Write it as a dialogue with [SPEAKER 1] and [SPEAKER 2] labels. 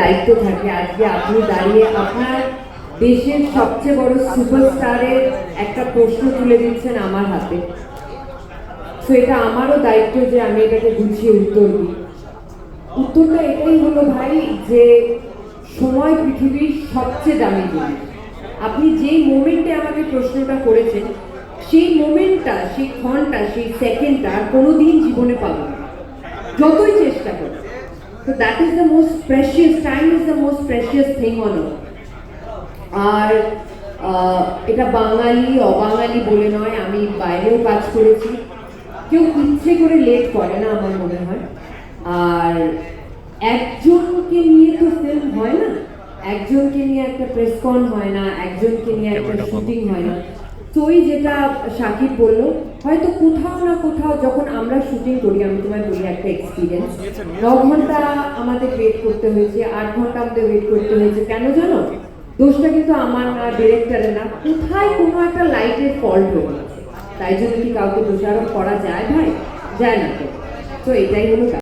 [SPEAKER 1] দায়িত্ব থাকে আজকে আপনি দাঁড়িয়ে আপনার দেশের সবচেয়ে বড় সুপারস্টারের একটা প্রশ্ন তুলে দিচ্ছেন আমার হাতে। তো এটা আমারও দায়িত্ব যে আমি এটাকে গুছিয়ে উত্তর দিই। উত্তরটা এটাই হলো ভাই যে সময় পৃথিবীর সবচেয়ে দামি জিনিস আপনি যেই মোমেন্টে আমাকে প্রশ্নটা করেছেন, সেই মোমেন্টটা, সেই ক্ষণটা, সেই সেকেন্ডটা আর কোনোদিন জীবনে পাবো না। যতই চেষ্টা করি তো that is the most precious time is the most precious thing on earth ah, এটা বাঙালি অবাঙালি বলে নয় আমি বাইরেও কাজ করেছি। কেউ ইচ্ছে করে লেট করে না আমার মনে হয়। আর একজনকে নিয়ে তো ফিল্ম হয় না। একজনকে নিয়ে একটা প্রেস কন হয় না একজনকে নিয়ে একটা শুটিং হয় না। তো যেটা সাকিব বলল, হয়তো কোথাও না কোথাও যখন আমরা শুটিং করি, আমি তোমায় বলি একটা এক্সপিরিয়েন্স ন ঘণ্টা আমাদের ওয়েট করতে হয়েছে, আট ঘণ্টা আমাদের ওয়েট করতে হয়েছে। কেন জানো? দোষটা কিন্তু আমার না ডিরেক্টরের না। কোথায় কোনো একটা লাইটের ফল্ট হয়ে তাই জন্য কি কাউকে দোষারোপ করা যায় ভাই? যায় না তো। তো এটাই হলো।